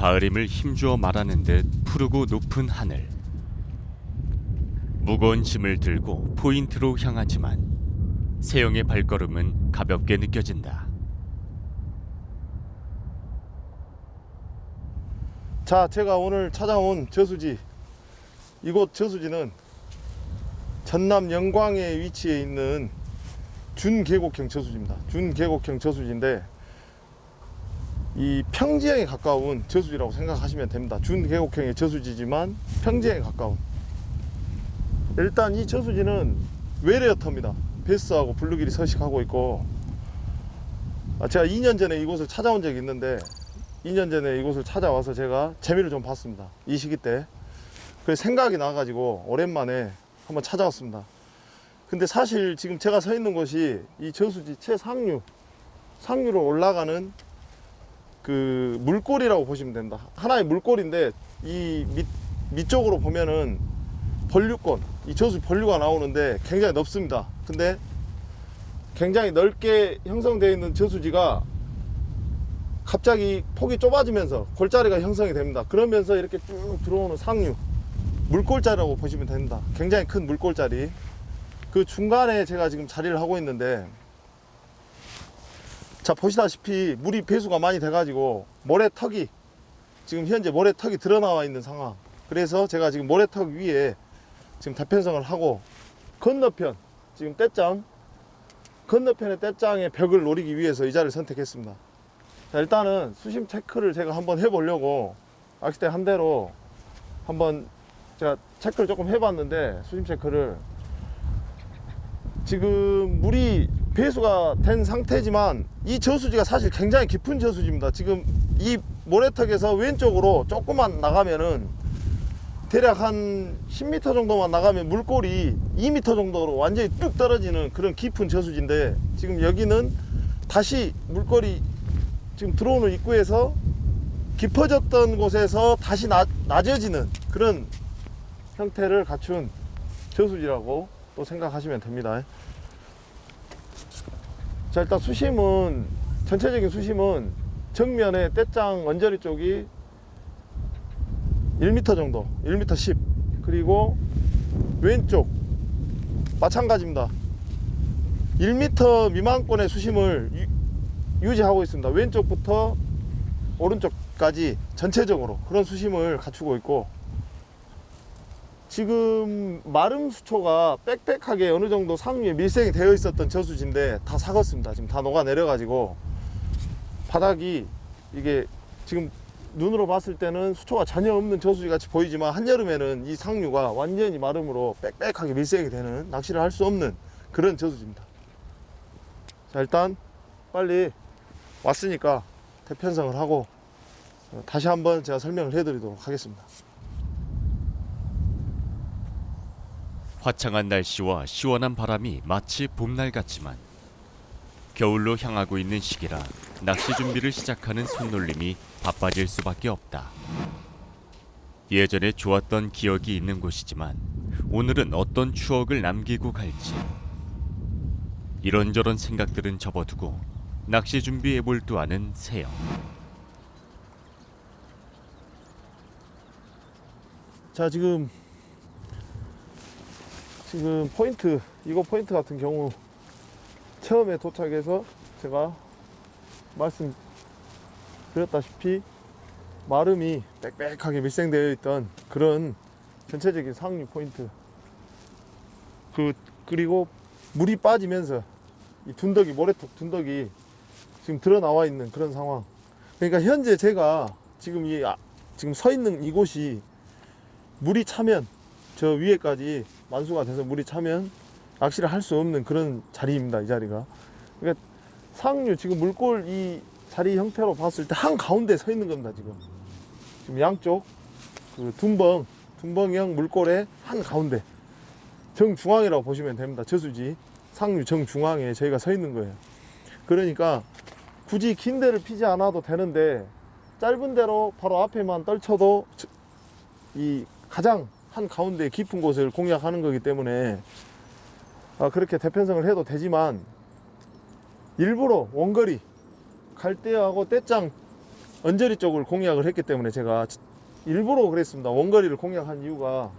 가을임을 힘주어 말하는 듯 푸르고 높은 하늘. 무거운 짐을 들고 포인트로 향하지만 세영의 발걸음은 가볍게 느껴진다. 자, 제가 오늘 찾아온 저수지. 이곳 저수지는 전남 영광에 위치해 있는 준계곡형 저수지입니다. 준계곡형 저수지인데 이 평지형에 가까운 저수지라고 생각하시면 됩니다. 준계곡형의 저수지지만 평지형에 가까운. 일단 이 저수지는 외래어터입니다. 베스하고 블루길이 서식하고 있고 아, 제가 2년 전에 이곳을 찾아온 적이 있는데 2년 전에 이곳을 찾아와서 제가 재미를 좀 봤습니다. 이 시기 때. 그래서 생각이 나가지고 오랜만에 한번 찾아왔습니다. 근데 사실 지금 제가 서 있는 곳이 이 저수지 최상류, 상류로 올라가는 그 물골이라고 보시면 된다. 하나의 물골인데 이 밑, 밑쪽으로 보면은 본류권, 이 저수 본류가 나오는데 굉장히 넓습니다. 근데 굉장히 넓게 형성되어 있는 저수지가 갑자기 폭이 좁아지면서 골짜리가 형성이 됩니다. 그러면서 이렇게 쭉 들어오는 상류 물골짜리라고 보시면 됩니다. 굉장히 큰 물골짜리. 그 중간에 제가 지금 자리를 하고 있는데 자 보시다시피 물이 배수가 많이 돼가지고 모래턱이 지금 현재 모래턱이 드러나와 있는 상황. 그래서 제가 지금 모래턱 위에 지금 대편성을 하고 건너편 지금 떼짱 건너편의 떼짱의 벽을 노리기 위해서 이 자리를 선택했습니다. 자, 일단은 수심 체크를 제가 한번 해보려고 낚싯대 한 대로 한번 제가 체크를 조금 해봤는데 수심 체크를 지금 물이 배수가 된 상태지만 이 저수지가 사실 굉장히 깊은 저수지입니다. 지금 이 모래턱에서 왼쪽으로 조금만 나가면은 대략 한 10m 정도만 나가면 물골이 2m 정도로 완전히 뚝 떨어지는 그런 깊은 저수지인데 지금 여기는 다시 물골이 지금 들어오는 입구에서 깊어졌던 곳에서 다시 낮, 낮아지는 그런 형태를 갖춘 저수지라고 또 생각하시면 됩니다. 자 일단 수심은 전체적인 수심은 정면에 떼짱 언저리 쪽이 1m 정도 1m 10 그리고 왼쪽 마찬가지입니다. 1m 미만권의 수심을 유, 유지하고 있습니다. 왼쪽부터 오른쪽까지 전체적으로 그런 수심을 갖추고 있고 지금 마름 수초가 빽빽하게 어느 정도 상류에 밀생이 되어 있었던 저수지인데 다 사갔습니다. 지금 다 녹아 내려 가지고 바닥이 이게 지금 눈으로 봤을 때는 수초가 전혀 없는 저수지 같이 보이지만 한여름에는 이 상류가 완전히 마름으로 빽빽하게 밀생이 되는 낚시를 할 수 없는 그런 저수지입니다. 자 일단 빨리 왔으니까 대편성을 하고 어, 다시 한번 제가 설명을 해드리도록 하겠습니다. 화창한 날씨와 시원한 바람이 마치 봄날 같지만 겨울로 향하고 있는 시기라 낚시 준비를 시작하는 손놀림이 바빠질 수밖에 없다. 예전에 좋았던 기억이 있는 곳이지만 오늘은 어떤 추억을 남기고 갈지 이런저런 생각들은 접어두고 낚시 준비에 몰두하는 세영. 자 지금 지금 포인트 이거 포인트 같은 경우 처음에 도착해서 제가 말씀드렸다시피 마름이 빽빽하게 밀생되어 있던 그런 전체적인 상류 포인트. 그 그리고 물이 빠지면서 이 둔덕이 모래톱 둔덕이 지금 드러 나와 있는 그런 상황. 그러니까 현재 제가 지금 이 아- 지금 서 있는 이곳이 물이 차면 저 위에까지 만수가 돼서 물이 차면 낚시를 할 수 없는 그런 자리입니다. 이 자리가. 그러니까 상류 지금 물골 이 자리 형태로 봤을 때 한 가운데 서 있는 겁니다. 지금. 지금 양쪽 그 둔벙 둔벙형 물골의 한 가운데 정 중앙이라고 보시면 됩니다. 저수지 상류 정 중앙에 저희가 서 있는 거예요. 그러니까 굳이 긴 데를 피지 않아도 되는데 짧은 데로 바로 앞에만 떨쳐도 저- 이 가장 한 가운데 깊은 곳을 공략하는 거기 때문에 아, 그렇게 대편성을 해도 되지만 일부러 원거리 갈대하고 떼짱 언저리 쪽을 공략을 했기 때문에 제가 일부러 그랬습니다. 원거리를 공략한 이유가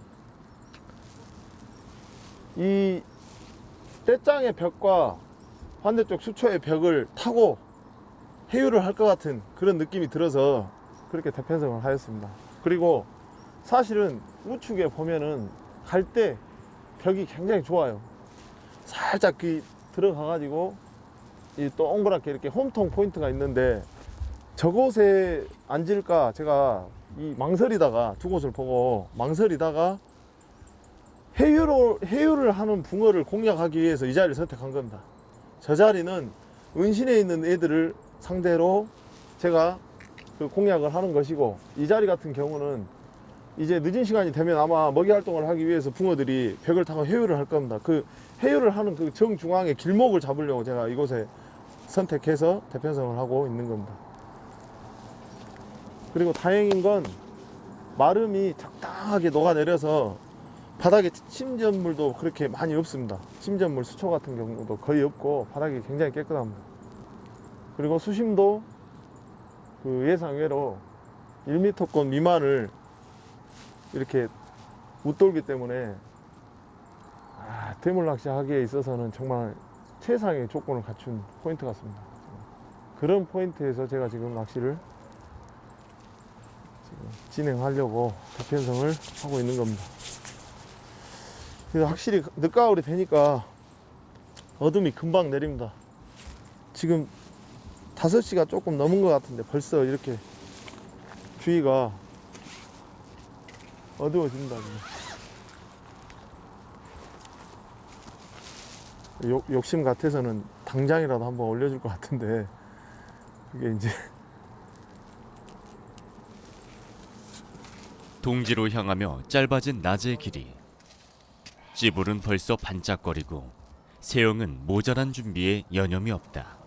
이 떼짱의 벽과 반대쪽 수초의 벽을 타고 해유를 할 것 같은 그런 느낌이 들어서 그렇게 대편성을 하였습니다. 그리고 사실은 우측에 보면은 갈 때 벽이 굉장히 좋아요. 살짝 그 들어가 가지고 이 동그랗게 이렇게 홈통 포인트가 있는데 저곳에 앉을까 제가 이 망설이다가 두 곳을 보고 망설이다가 해유로, 해유를 하는 붕어를 공략하기 위해서 이 자리를 선택한 겁니다. 저 자리는 은신에 있는 애들을 상대로 제가 그 공략을 하는 것이고 이 자리 같은 경우는 이제 늦은 시간이 되면 아마 먹이 활동을 하기 위해서 붕어들이 벽을 타고 해유를 할 겁니다. 그 해유를 하는 그 정중앙의 길목을 잡으려고 제가 이곳에 선택해서 대편성을 하고 있는 겁니다. 그리고 다행인 건 마름이 적당하게 녹아내려서 바닥에 침전물도 그렇게 많이 없습니다. 침전물 수초 같은 경우도 거의 없고 바닥이 굉장히 깨끗합니다. 그리고 수심도 그 예상외로 1m권 미만을 이렇게 웃돌기 때문에 아, 대물 낚시 하기에 있어서는 정말 최상의 조건을 갖춘 포인트 같습니다. 그런 포인트에서 제가 지금 낚시를 지금 진행하려고 대편성을 하고 있는 겁니다. 그래서 확실히 늦가을이 되니까 어둠이 금방 내립니다. 지금 5시가 조금 넘은 것 같은데 벌써 이렇게 주위가 어두워진다. 욕, 욕심 같아서는 당장이라도 한번 올려줄 것 같은데 그게 이제 동지로 향하며 짧아진 낮의 길이 찌불은 벌써 반짝거리고 세영은 모자란 준비에 여념이 없다.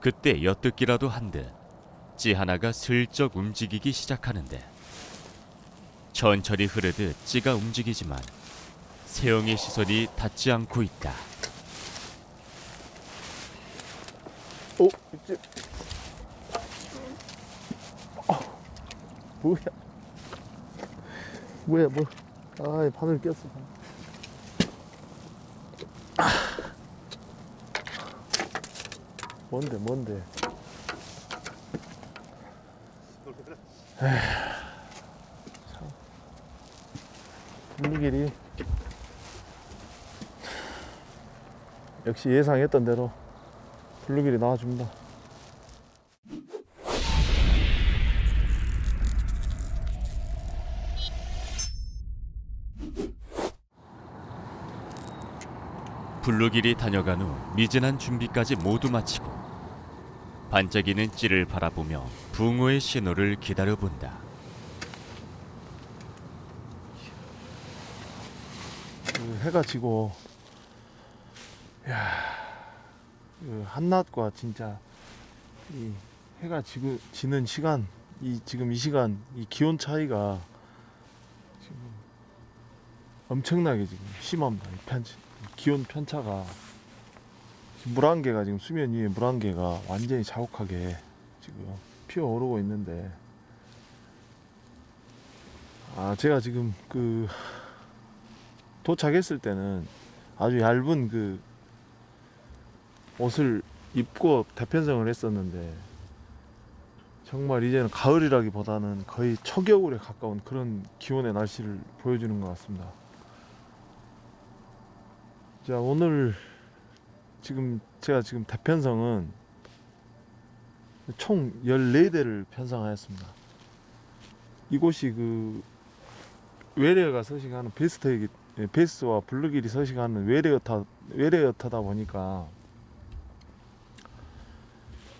그때 엿듣기라도 한 듯 찌 하나가 슬쩍 움직이기 시작하는데 천천히 흐르듯 찌가 움직이지만 세영의 시선이 닿지 않고 있다. 어 이제 어, 뭐야 뭐야 뭐 아, 바늘 꼈어. 아. 뭔데, 뭔데? 에휴, 참. 분위기리 역시 예상했던 대로 블루길이 나와줍니다. 블루길이 다녀간 후 미진한 준비까지 모두 마치고 반짝이는 찌를 바라보며 붕어의 신호를 기다려본다. 그 해가 지고 야, 그 한낮과 진짜 이 해가 지고 지는 시간 이 지금 이 시간 이 기온 차이가 지금 엄청나게 지금 심합니다. 이 편, 기온 편차가 물안개가 지금 수면 위에 물안개가 완전히 자욱하게 지금 피어오르고 있는데 아 제가 지금 그 도착했을 때는 아주 얇은 그 옷을 입고 대편성을 했었는데 정말 이제는 가을이라기보다는 거의 초겨울에 가까운 그런 기온의 날씨를 보여주는 것 같습니다. 자 오늘 지금 제가 지금 대편성은 총 14대를 편성하였습니다. 이곳이 그 외래어가 서식하는 베스트이기 예, 베스와 블루길이 서식하는 외래어타 외래어타다 보니까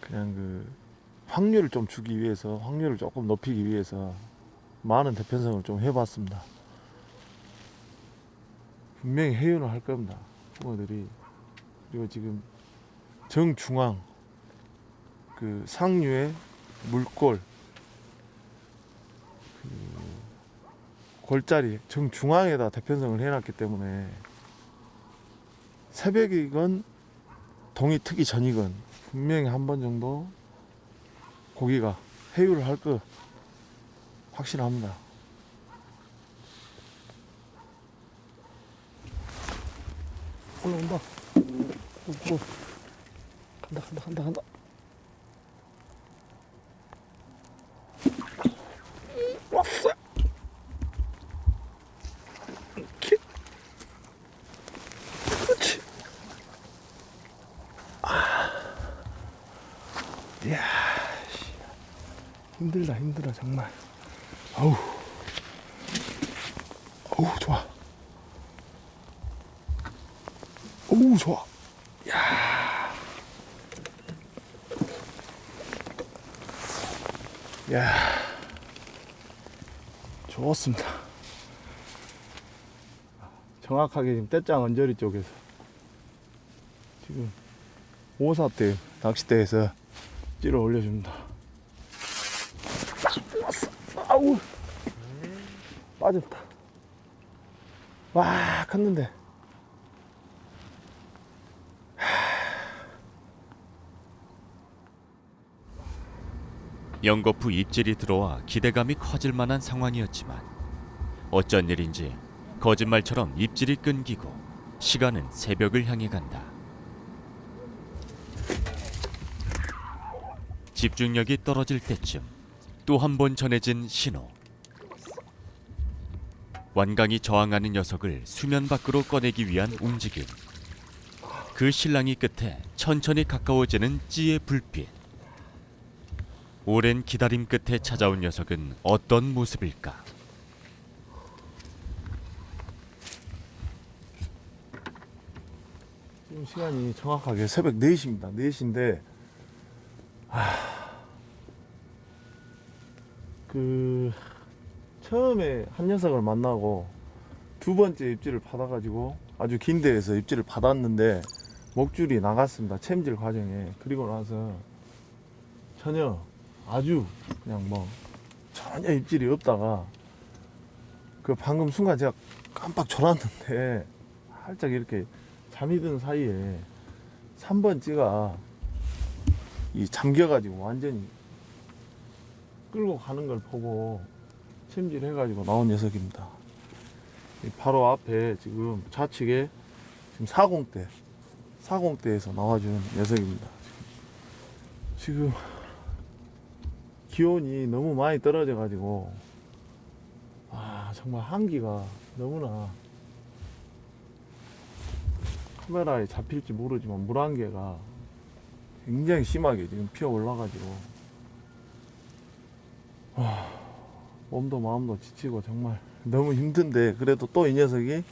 그냥 그 확률을 좀 주기 위해서 확률을 조금 높이기 위해서 많은 대편성을 좀 해봤습니다. 분명히 해윤을 할 겁니다. 붕어들이 그리고 지금 정중앙 그 상류의 물골 그 골자리 정중앙에다 대편성을 해놨기 때문에 새벽이건 동이 트기 전이건 분명히 한 번 정도 고기가 해유를 할 거 확실합니다. 올라온다. 오, 오. 간다 간다 간다 간다. 왔어. 그렇지. 씨. 힘들다 힘들어 정말. 아우, 아우 좋아. 오 좋아. 야, 야, 좋습니다. 정확하게 지금 떼짱 언저리 쪽에서 지금 오사대 낚싯대에서 찌러 올려줍니다. 아우 빠졌다. 와 컸는데. 연거푸 입질이 들어와 기대감이 커질 만한 상황이었지만 어쩐 일인지 거짓말처럼 입질이 끊기고 시간은 새벽을 향해 간다. 집중력이 떨어질 때쯤 또 한 번 전해진 신호. 완강히 저항하는 녀석을 수면 밖으로 꺼내기 위한 움직임. 그 실랑이 끝에 천천히 가까워지는 찌의 불빛. 오랜 기다림 끝에 찾아온 녀석은 어떤 모습일까? 지금 시간이 정확하게 새벽 4시입니다. 4시인데, 그, 처음에 한 녀석을 만나고 두 번째 입질을 받아가지고 아주 긴 데에서 입질을 받았는데 목줄이 나갔습니다. 챔질 과정에. 그리고 나서 전혀 아주 그냥 뭐 전혀 입질이 없다가 그 방금 순간 제가 깜빡 졸았는데 살짝 이렇게 잠이 든 사이에 3번 찌가 이 잠겨가지고 완전히 끌고 가는 걸 보고 챔질해가지고 나온 녀석입니다. 이 바로 앞에 지금 좌측에 지금 40대 40대에서 나와준 녀석입니다. 지금 기온이 너무 많이 떨어져 가지고 아 정말 한기가 너무나 카메라에 잡힐지 모르지만 물안개가 굉장히 심하게 지금 피어 올라가지고 와, 몸도 마음도 지치고 정말 너무 힘든데 그래도 또 이 녀석이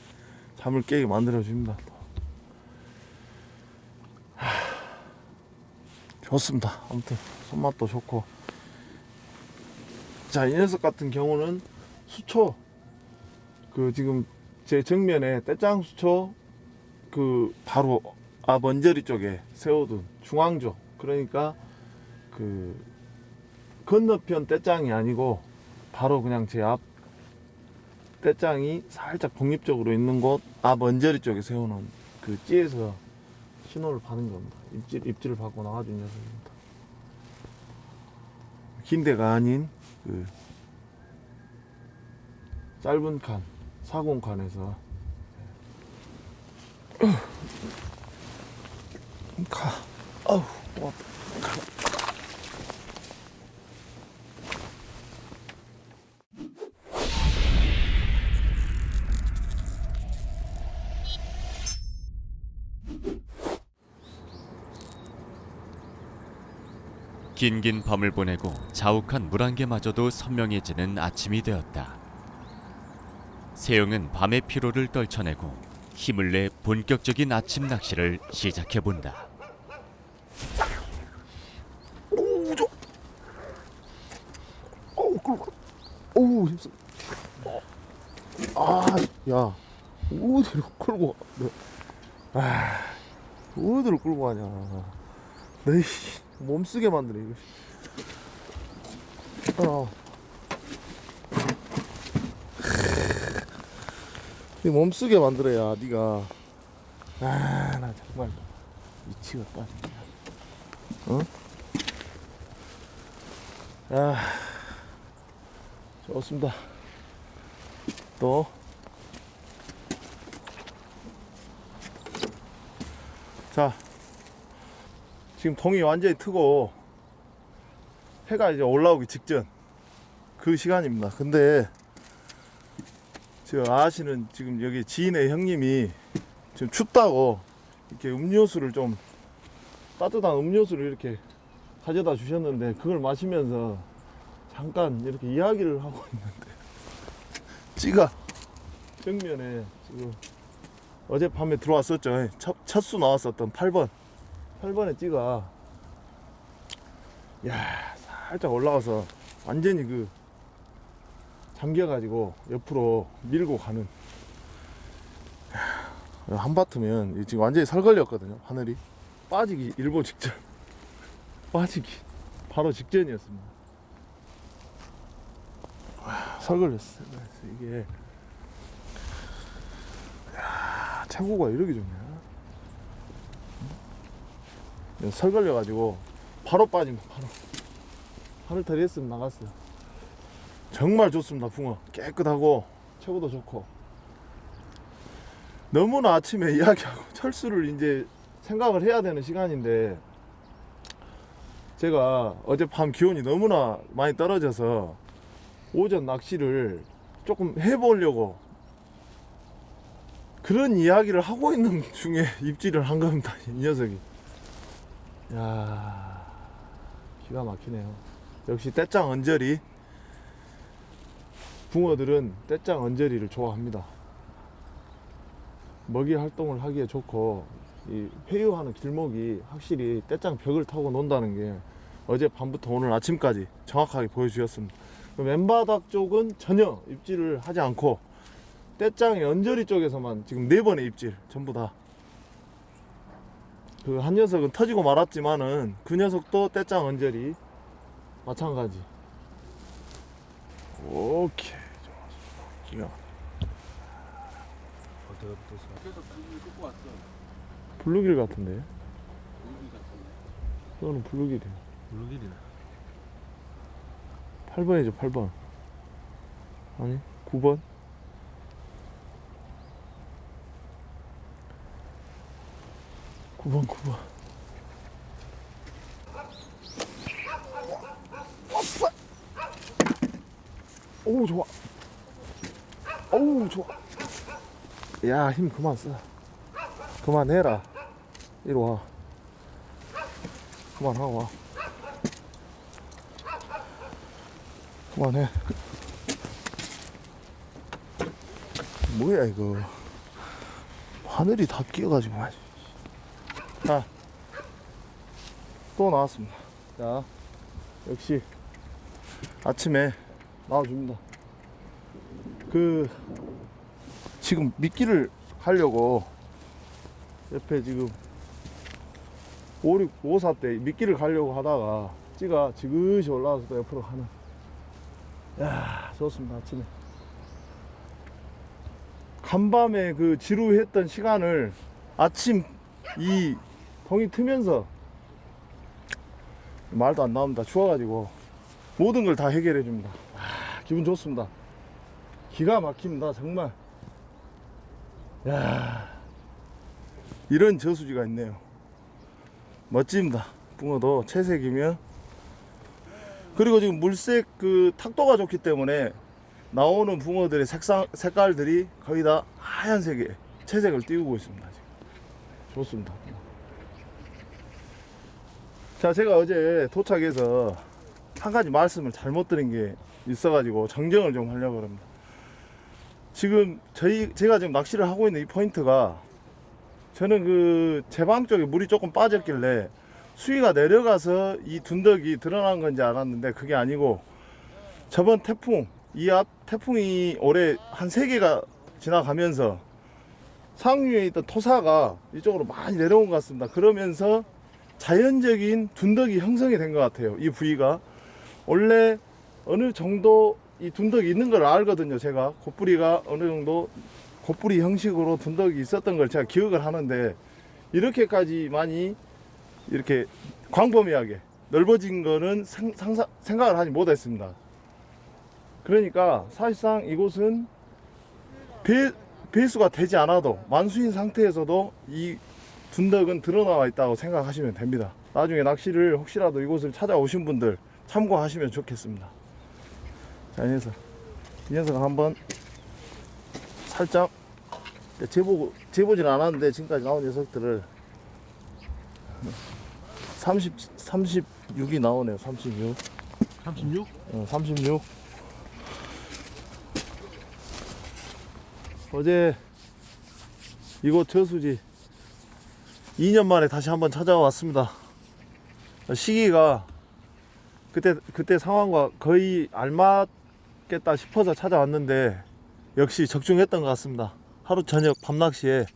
잠을 깨게 만들어 줍니다. 좋습니다. 아무튼 손맛도 좋고 자 이 녀석 같은 경우는 수초 그 지금 제 정면에 떼짱 수초 그 바로 앞 언저리 쪽에 세워둔 중앙조 그러니까 그 건너편 떼짱이 아니고 바로 그냥 제 앞 떼짱이 살짝 독립적으로 있는 곳앞 언저리 쪽에 세우는 그 찌에서 신호를 받은 겁니다. 입질 입질을 받고 나와준 녀석입니다. 긴 데가 아닌 그 짧은 칸 사공 칸에서 가. 아우, 와. 긴긴 밤을 보내고 자욱한 물안개마저도 선명해지는 아침이 되었다. 세영은 밤의 피로를 떨쳐내고 힘을 내 본격적인 아침 낚시를 시작해 본다. 오, 저. 어우, 끌고. 어우, 힘써. 아, 야. 어디로 끌고 가? 너. 아, 어디로 끌고 가냐. 너, 씨. 몸쓰게 만드네, 이거. 어. 이 몸쓰게 만들어야, 니가. 아, 나 정말 미치겠다. 어? 아, 좋습니다. 또. 자, 지금 동이 완전히 트고 해가 이제 올라오기 직전 그 시간입니다. 근데 저 아시는 지금 여기 지인의 형님이 지금 춥다고 이렇게 음료수를 좀 따뜻한 음료수를 이렇게 가져다 주셨는데 그걸 마시면서 잠깐 이렇게 이야기를 하고 있는데 찌가 정면에 지금 어젯밤에 들어왔었죠 첫, 첫수 나왔었던 8번 8번의 찌가 야 살짝 올라가서 완전히 그 잠겨가지고 옆으로 밀고 가는 야, 한바트면 지금 완전히 설걸렸거든요 하늘이 빠지기 일보 직전 빠지기 바로 직전이었습니다. 와, 설걸렸어요. 이게 야, 체구가 이렇게? 응? 설 걸려가지고 바로 빠집니다. 바로 하늘 탈이 했으면 나갔어요. 정말 좋습니다. 붕어 깨끗하고 체구도 좋고 너무나 아침에 이야기하고 철수를 이제 생각을 해야 되는 시간인데 제가 어젯밤 기온이 너무나 많이 떨어져서 오전 낚시를 조금 해보려고 그런 이야기를 하고 있는 중에 입질을 한 겁니다 이 녀석이 야 기가 막히네요 역시 떼짱 언저리 붕어들은 떼짱 언저리를 좋아합니다 먹이 활동을 하기에 좋고 이 회유하는 길목이 확실히 떼짱 벽을 타고 논다는 게 어제 밤부터 오늘 아침까지 정확하게 보여주셨습니다. 그 맨바닥 쪽은 전혀 입질을 하지 않고 떼짱의 언저리 쪽에서만 지금 네 번의 입질 전부 다. 그 한 녀석은 터지고 말았지만은 그 녀석도 떼짱 언저리 마찬가지. 오케이 좋았어. 기가 막히네. 그래서 불을 끄고 왔어. 블루길 같은데. 여기 같은데. 이거는 블루길이야. 물길이네. 8번이죠, 8번. 아니, 9번? 구번구번 왔어! 오, 좋아. 어우, 좋아. 야, 힘 그만 써. 그만해라. 이리 와. 그만하고 와. 그만해. 뭐야 이거? 하늘이 다 끼어가지고 아주. 자, 또 나왔습니다. 자, 역시 아침에 나와줍니다. 그 지금 미끼를 하려고 옆에 지금 56, 54때 미끼를 가려고 하다가 찌가 지그시 올라와서 또 옆으로 가는 야 좋습니다 아침에 간밤에 그 지루했던 시간을 아침 이 동이 트면서 말도 안 나옵니다 추워가지고 모든 걸 다 해결해 줍니다 아, 기분 좋습니다 기가 막힙니다 정말 야 이런 저수지가 있네요 멋집니다 붕어도 채색이면 그리고 지금 물색 그 탁도가 좋기 때문에 나오는 붕어들의 색상 색깔들이 거의 다 하얀색에 채색을 띄우고 있습니다. 지금. 좋습니다. 자, 제가 어제 도착해서 한 가지 말씀을 잘못 드린 게 있어가지고 정정을 좀 하려고 합니다. 지금 저희 제가 지금 낚시를 하고 있는 이 포인트가 저는 그 제방 쪽에 물이 조금 빠졌길래 수위가 내려가서 이 둔덕이 드러난 건지 알았는데 그게 아니고 저번 태풍 이 앞 태풍이 올해 한 세 개가 지나가면서 상류에 있던 토사가 이쪽으로 많이 내려온 것 같습니다. 그러면서 자연적인 둔덕이 형성이 된 것 같아요. 이 부위가 원래 어느 정도 이 둔덕이 있는 걸 알거든요. 제가 곱뿌리가 어느 정도 곱뿌리 형식으로 둔덕이 있었던 걸 제가 기억을 하는데 이렇게까지 많이 이렇게 광범위하게 넓어진 거는 상, 상상, 생각을 하지 못했습니다. 그러니까 사실상 이곳은 배, 배수가 되지 않아도 만수인 상태에서도 이 둔덕은 드러나와 있다고 생각하시면 됩니다. 나중에 낚시를 혹시라도 이곳을 찾아오신 분들 참고하시면 좋겠습니다. 자, 이 녀석. 이 녀석 한번 살짝 재보, 재보진 않았는데 지금까지 나온 녀석들을 30, 36이 나오네요. 36. 36? 어, 36. 어제 이곳 저수지 2년 만에 다시 한번 찾아왔습니다. 시기가 그때 그때 상황과 거의 알맞겠다 싶어서 찾아왔는데 역시 적중했던 것 같습니다. 하루 저녁 밤낚시에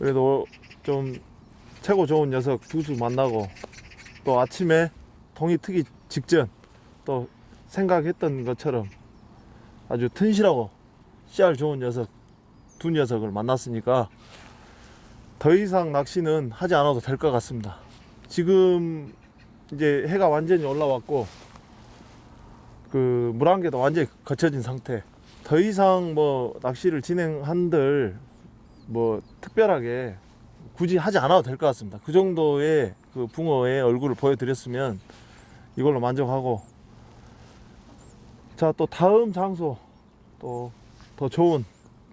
그래도 좀 최고 좋은 녀석 두수 만나고 또 아침에 동이 트기 직전 또 생각했던 것처럼 아주 튼실하고 씨알 좋은 녀석 두 녀석을 만났으니까 더 이상 낚시는 하지 않아도 될 것 같습니다. 지금 이제 해가 완전히 올라왔고 그 물안개도 완전히 거쳐진 상태. 더 이상 뭐 낚시를 진행한들 뭐 특별하게 굳이 하지 않아도 될 것 같습니다. 그 정도의 그 붕어의 얼굴을 보여드렸으면 이걸로 만족하고 자 또 다음 장소 또 더 좋은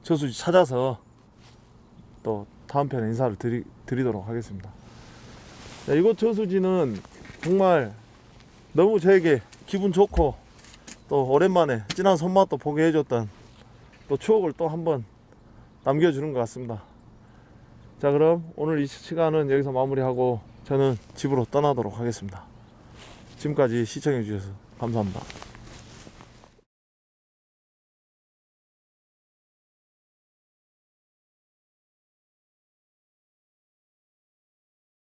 저수지 찾아서 또 다음 편에 인사를 드리, 드리도록 하겠습니다. 자, 이곳 저수지는 정말 너무 저에게 기분 좋고 또 오랜만에 진한 손맛도 보게 해줬던 또 추억을 또 한번 남겨주는 것 같습니다. 자 그럼 오늘 이 시간은 여기서 마무리하고 저는 집으로 떠나도록 하겠습니다. 지금까지 시청해 주셔서 감사합니다.